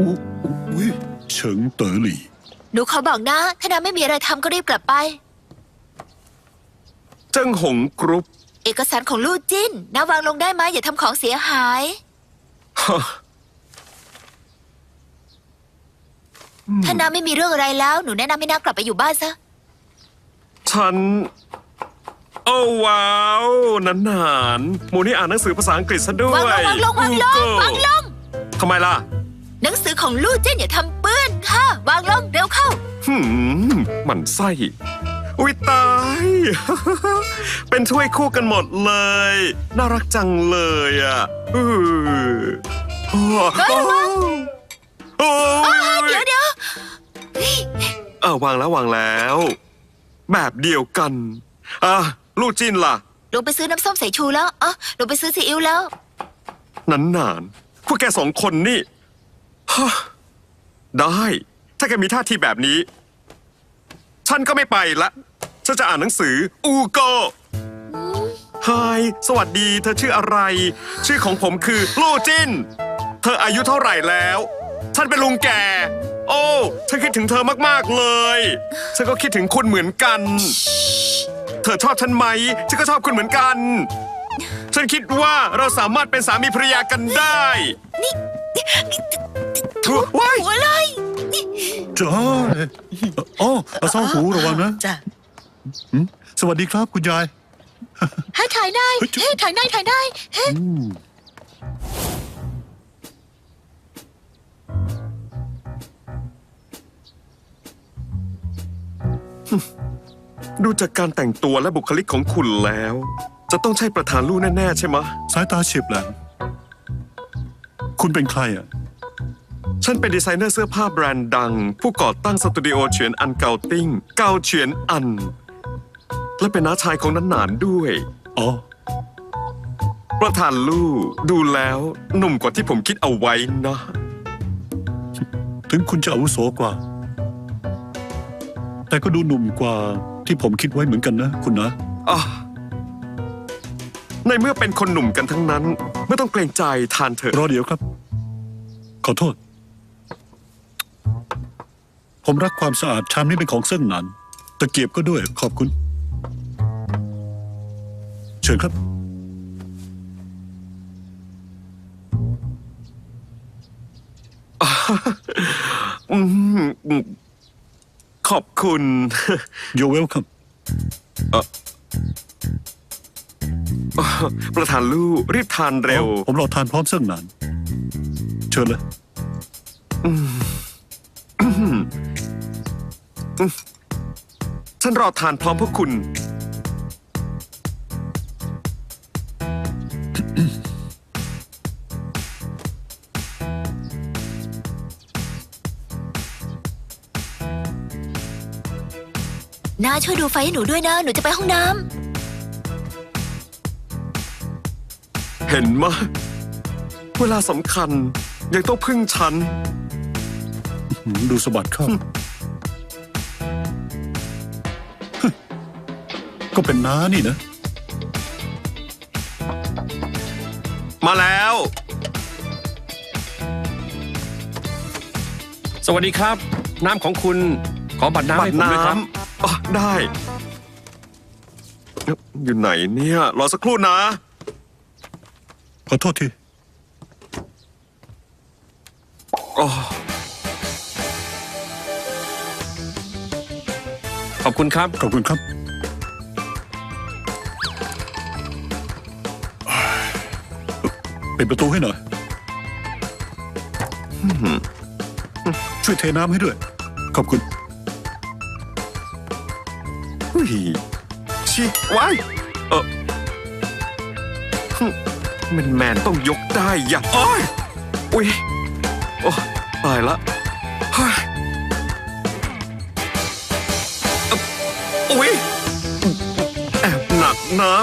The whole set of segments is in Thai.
อู้อุ้ยเฉิงเต๋อหลี่หนูขอบอกนะ ถ้าน้าไม่มีอะไรทำก็รีบกลับไป เจิ้งหงกรุ๊ป เอกสารของลู่จิ้นน้าวางลงได้ไหมอย่าทำของเสียหาย ถ้าน้าไม่มีเรื่องอะไรแล้ว หนูแนะนำให้น้ากลับไปอยู่บ้านซะ ฉัน โอ้ว้าวนันหนานๆหมูนี่อ่านหนังสือภาษาอังกฤษซะด้ววางยลงวางลงวางลงอือวางลง ทำไมล่ะหนังสือของลู่จิ้นอย่าทำเปื้อนค่ะ วางลงเร็วเข้า หืมหมันไส้อุ้ยตาย เป็นถ้วยคู่กันหมดเลย น่ารักจังเลยอะอือโอ้เฮ้ยระวัง โอ้ยเดี๋ยวเดี๋ยวเออวางแล้ววางแล้ว แบบเดียวกัน อะ ลูกจินล่ะลงไปซื้อน้ำส้มสายชูแล้วอ๋อลงไปซื้อซีอิ๊วแล้วนานนานๆ พวกแกสองคนนี่ฮะได้ ถ้าแกมีท่าทีแบบนี้ ฉันก็ไม่ไปละ ฉันจะอ่านหนังสือ อูโกไฮสวัสดี เธอชื่ออะไร ชื่อของผมคือลูจิน เธออายุเท่าไหร่แล้ว ฉันเป็นลุงแก่โอ้ ฉันคิดถึงเธอมากๆเลย ฉันก็คิดถึงคุณเหมือนกัน เธอชอบฉันไหม ฉันก็ชอบคุณเหมือนกัน ฉันคิดว่าเราสามารถเป็นสามีภรรยากันได้ว้ายหัวเลยจ้าอ๋อเอาเศร้าหูระวังนะ จ้ะหืมสวัสดีครับคุณยายให้ถ่ายได้เฮ้ยจุ๊บเฮ้ยถ่ายได้ถ่ายได้เฮ้ยอืม ดูจากการแต่งตัวและบุคลิกของคุณแล้ว จะต้องใช่ประธานลู่แน่ ๆ ใช่ไหมะ สายตาเฉียบแหลมคุณเป็นใครอะ ฉันเป็นดีไซเนอร์เสื้อผ้าแบรนด์ดัง ผู้ก่อตั้งสตูดิโอเฉียนอันเกาติ้ง เกาเฉียนอัน และเป็นน้าชายของนันหนานด้วย อ๋อ ประธานลู่ดูแล้วหนุ่มกว่าที่ผมคิดเอาไว้นะ ถึงคุณจะอาวุโสกว่า แต่ก็ดูหนุ่มกว่า ที่ผมคิดไว้เหมือนกันนะ คุณนะ อะในเมื่อเป็นคนหนุ่มกันทั้งนั้น ไม่ต้องเกรงใจทานเถอะ รอเดี๋ยวครับ ขอโทษ ผมรักความสะอาดชามนี้เป็นของเส้นหนานตะเกียบก็ด้วยขอบคุณ เชิญครับ ขอบคุณ You're welcome ประธานลู่รีบทานเร็ว ผมรอทานพร้อมเส้นหนานเชิญเลยฉันรอทานพร้อมพวกคุณ น้าช่วยดูไฟให้หนูด้วยนะ หนูจะไปห้องน้เห็นมะ เวลาสำคัญ ยังต้องพึ่งฉันหืมดูสะบัดเข้าก็เป็นน้านี่นะ มาแล้ว สวัสดีครับ น้ำของคุณขอบัตรน้ำบัให้ตรผมน้ด้วยครับำ อ๋อได้ อยู่ไหนเนี่ย รอสักครู่นะ ขอโทษทีอ๋อขอบคุณครับ ขอบคุณครับปิดประตูให้หน่อย ช่วยเทน้ำให้ด้วย ขอบคุณหุ้ ยชิไว้เออมันแมนต้องยกได้อย่างอ้อยอุ้ยโอ้ตายละเฮ้ยเอ่ออุ้ยแอบหนักนะ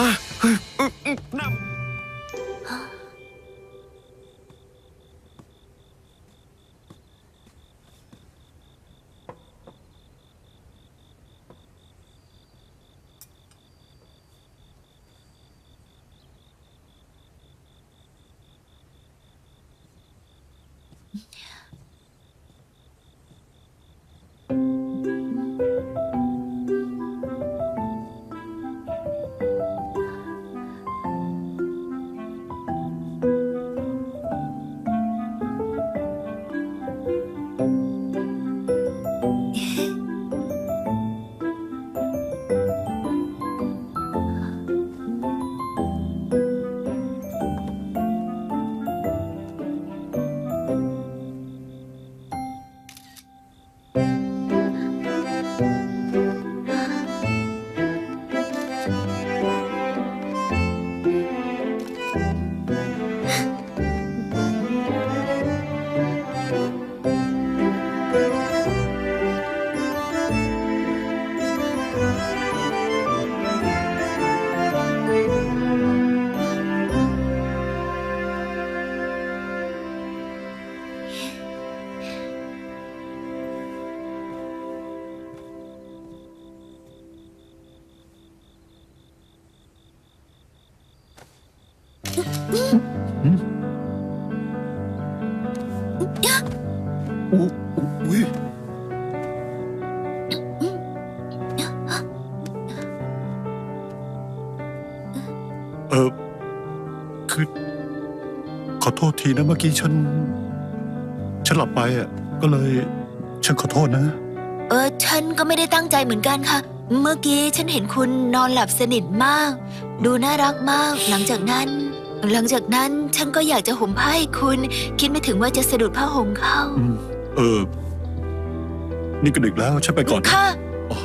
อื้ออื้อหนักอู้อุ้ยเออคือ ขอโทษทีนะเมื่อกี้ฉัน ฉันหลับไปอะ ก็เลย ฉันขอโทษนะ เออ ฉันก็ไม่ได้ตั้งใจเหมือนกันค่ะ เมื่อกี้ฉันเห็นคุณนอนหลับสนิทมาก ดูน่ารักมาก หลังจากนั้น หลังจากนั้นฉันก็อยากจะห่มผ้าให้คุณ คิดไม่ถึงว่าจะสะดุดผ้าห่มเข้า อืมเออ นี่ก็ดึกแล้วฉันไปก่อนนะค่ะอ๋อ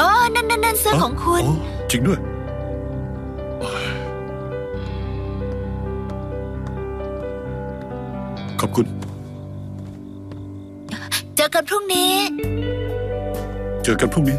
อ๋อนั่นนั่นนั่นเสื้อของคุณ อ๋อจริงด้วย ขอบคุณ เจอกันพรุ่งนี้ เจอกันพรุ่งนี้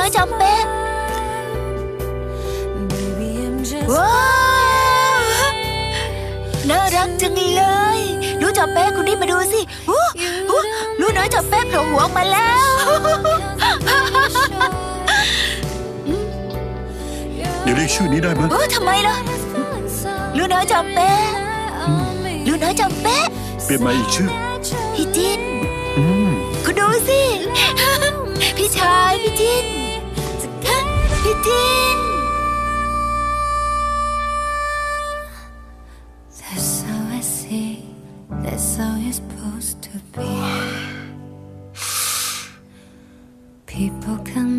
Lũ nói trong bếp. Baby, I'm just ว้าวน่ารักจังเลย รู้จักแป้คุณนี่มาดูสิอู้อู้รู้น้อยจับแป้โผล่หัวออกมาแล้ว อย่าเรียกชื่อนี้ได้ไหมโอ้ทำไมล่ะรู้น้อยจำเป๊ะรู้น้อยจับแป้เปลี่ยนมาอีกชื่อ พี่จินอืม คุณดูสิ พี่ชาย พี่จิน 你不肯